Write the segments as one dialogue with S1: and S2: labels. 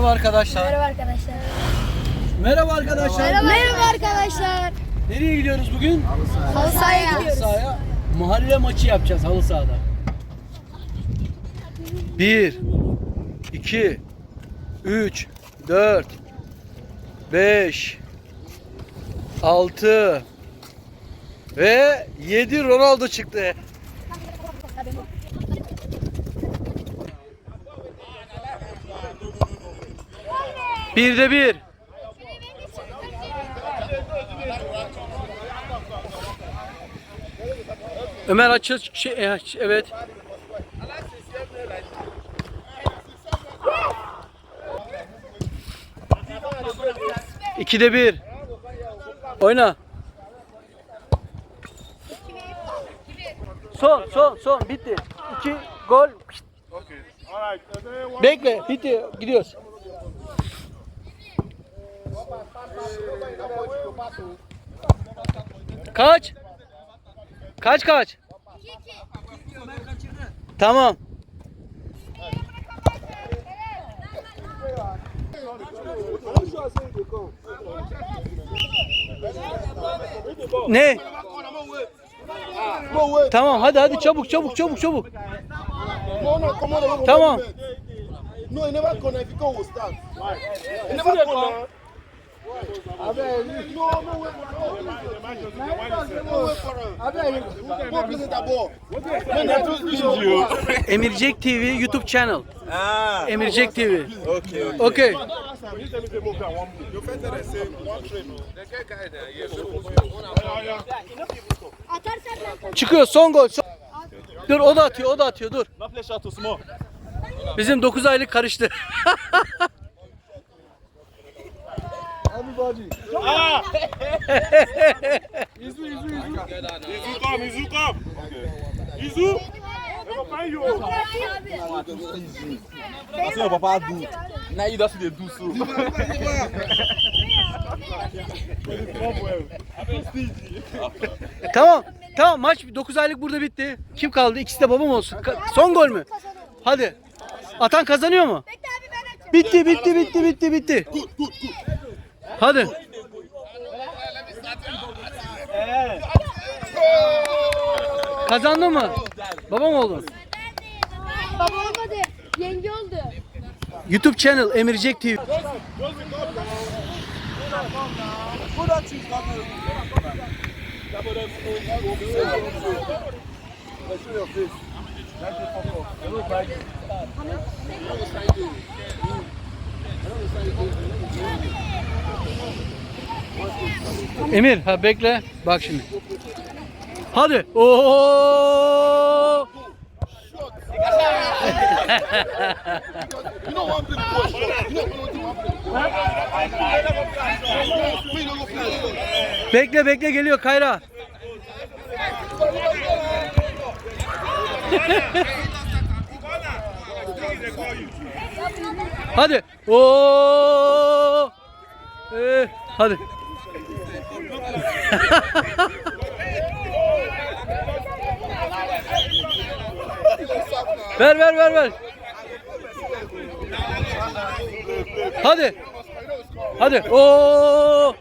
S1: Merhaba arkadaşlar.
S2: Merhaba arkadaşlar.
S1: Merhaba arkadaşlar.
S2: Merhaba arkadaşlar.
S1: Nereye gidiyoruz bugün?
S2: Halı sahaya gidiyoruz.
S1: Sahaya. Mahalle maçı yapacağız halı sahada. 1 2 3 4 5 6 ve 7 Ronaldo çıktı. Bir de bir. Ömer açıl şey, e, aç- evet. İkide bir. Oyna. Son, son, son. Bitti. İki, gol. Bekle, bitti. Gidiyoruz. Kaç? Kaç kaç? Tamam. Ne? Tamam hadi hadi çabuk çabuk çabuk çabuk. Tamam.
S3: No, he never. If you go, start. He never corner.
S1: Emircek TV YouTube channel.
S4: Ah,
S1: Emircek TV.
S4: okay, okay.
S1: Okay. Çıkıyor son gol. son- Dur o da atıyor o da atıyor dur. Bizim 9 aylık karıştı.
S4: Ah! Izu, Izu, Izu. Izu, come, Izu, come. Izu. Never find you. That's what your papa do. Now you just dey do so.
S1: tamam. Tamam maç 9 aylık burada bitti. Kim kaldı? İkisi de babam olsun. Ka- son gol mü? Hadi. Atan kazanıyor mu? Bitti bitti bitti bitti bitti. Hadi. Kazandın mı? Babam oldu.
S2: Baba olmadı. Yenge oldu.
S1: YouTube channel Emircek TV. Emir ha bekle. Bak şimdi. Hadi. Oo! Bekle bekle geliyor Kayra. Hadi. Oo! Ee, hadi. ver ver ver ver. Hadi. Hadi. Oo!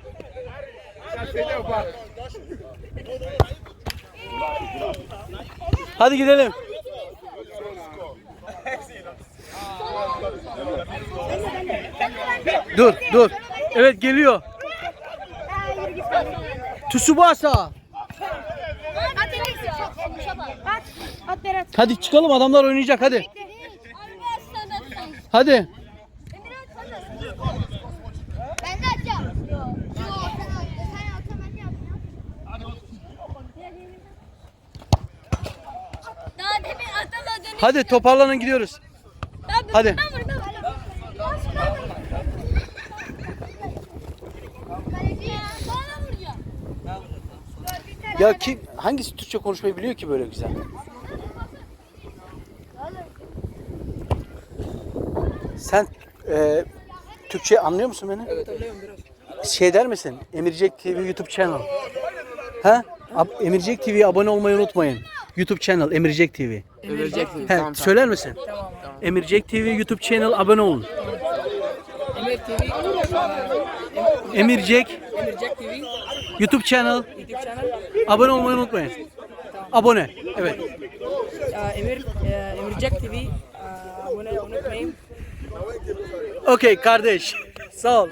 S1: Hadi gidelim. Dur, dur. Evet geliyor. Tsubasa. Hadi çıkalım adamlar oynayacak hadi. Hadi. Hadi toparlanın gidiyoruz. Hadi. Ya kim hangisi Türkçe konuşmayı biliyor ki böyle güzel? Sen e, Türkçe anlıyor musun beni? Evet anlıyorum biraz. Şey der misin? Emircek TV YouTube channel. Ha? Ab- Emircek TV'ye abone olmayı unutmayın. YouTube channel Emircek TV.
S5: Emircek TV.
S1: He, söyler misin? Emircek TV YouTube channel abone olun.
S5: Emir TV, uh,
S1: Emir Jack
S5: Emir Jack TV,
S1: YouTube channel.
S5: YouTube channel.
S1: Abone olmayı unutmayın. Abone. Evet.
S5: Uh, Emir, uh, Emir Jack TV, uh, abone unutmayın.
S1: Okey kardeş. Sağ ol.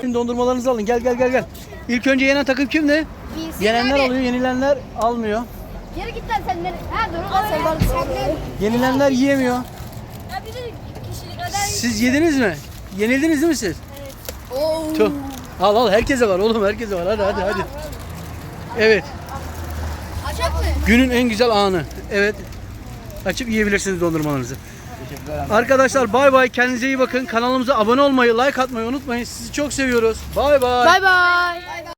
S1: Şimdi dondurmalarınızı alın. Gel gel gel gel. İlk önce yenen takım kimdi?
S2: Bilsin
S1: Yenenler
S2: abi.
S1: alıyor, yenilenler almıyor.
S2: Geri git lan sen nereye? Ha dur lan sen bana sen
S1: Yenilenler yiyemiyor.
S6: Ya bir de kişilik kadar
S1: Siz yediniz mi? Yenildiniz değil mi siz?
S2: Oo.
S1: Tüh. Al al herkese var oğlum herkese var. Hadi hadi hadi. Evet.
S2: Açak mı?
S1: Günün en güzel anı. Evet. Açıp yiyebilirsiniz dondurmalarınızı. Arkadaşlar bay bay kendinize iyi bakın. Kanalımıza abone olmayı, like atmayı unutmayın. Sizi çok seviyoruz. Bay bay.
S2: Bay bay.